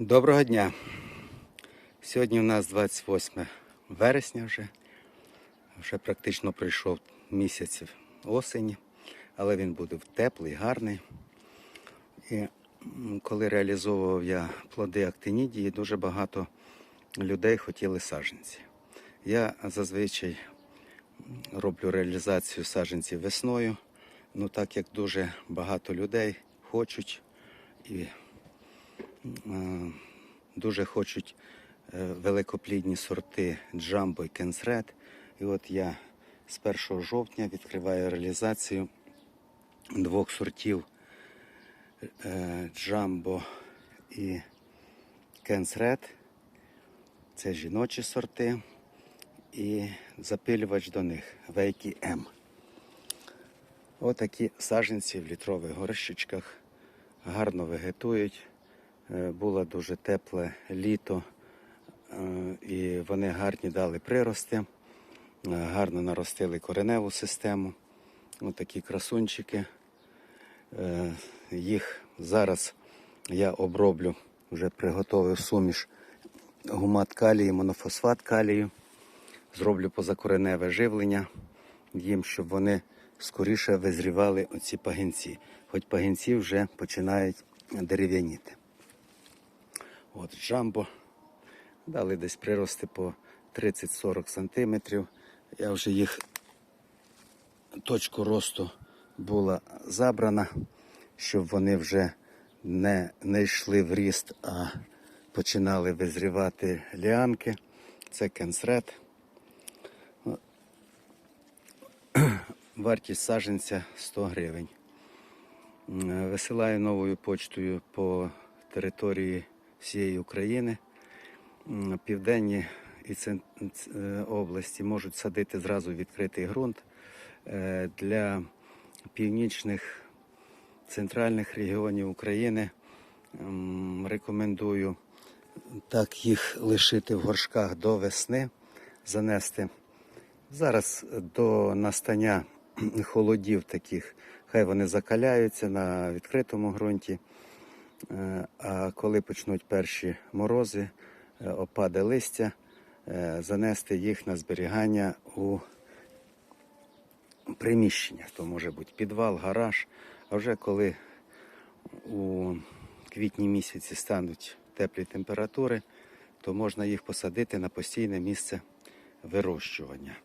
Доброго дня. Сьогодні у нас 28 вересня вже. Вже практично пройшов місяць осені, але він буде теплий, гарний. І коли реалізовував я плоди актинідії, дуже багато людей хотіли саджанці. Я зазвичай роблю реалізацію саджанців весною, ну так як дуже багато людей хочуть і дуже хочуть е, великоплідні сорти Джамбо і Кенсред. І от я з 1 жовтня відкриваю реалізацію двох сортів е, Джамбо і Кенсред. Це жіночі сорти і запилювач до них Вейкі М. Отакі саджанці в літрових горщичках гарно вегетують. Е, Було дуже тепле літо, е, і вони гарні дали прирости, е, гарно наростили кореневу систему. Ось такі красунчики. Їх зараз я оброблю, вже приготовив суміш гумат калію, монофосфат калію. Зроблю позакореневе живлення їм, щоб вони скоріше визрівали оці пагінці. Хоч пагінці вже починають дерев'яніти. От джамбо. Дали десь прирости по 30-40 сантиметрів. Я вже їх точку росту була забрана, щоб вони вже не, не йшли в ріст, а починали визрівати ліанки. Це кенсред. Вартість саджанця 100 гривень. Висилаю новою почтою по території всієї України. Південні і е, області можуть садити зразу відкритий ґрунт. Е, Для північних центральних регіонів України рекомендую так їх лишити в горшках до весни, занести. Зараз до настання холодів таких, хай вони закаляються на відкритому ґрунті. Е, А коли почнуть перші морози, е, опаде листя, е, занести їх на зберігання у приміщення. То може бути підвал, гараж. А вже коли у квітні місяці стануть теплі температури, то можна їх посадити на постійне місце вирощування.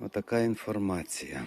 Отака інформація.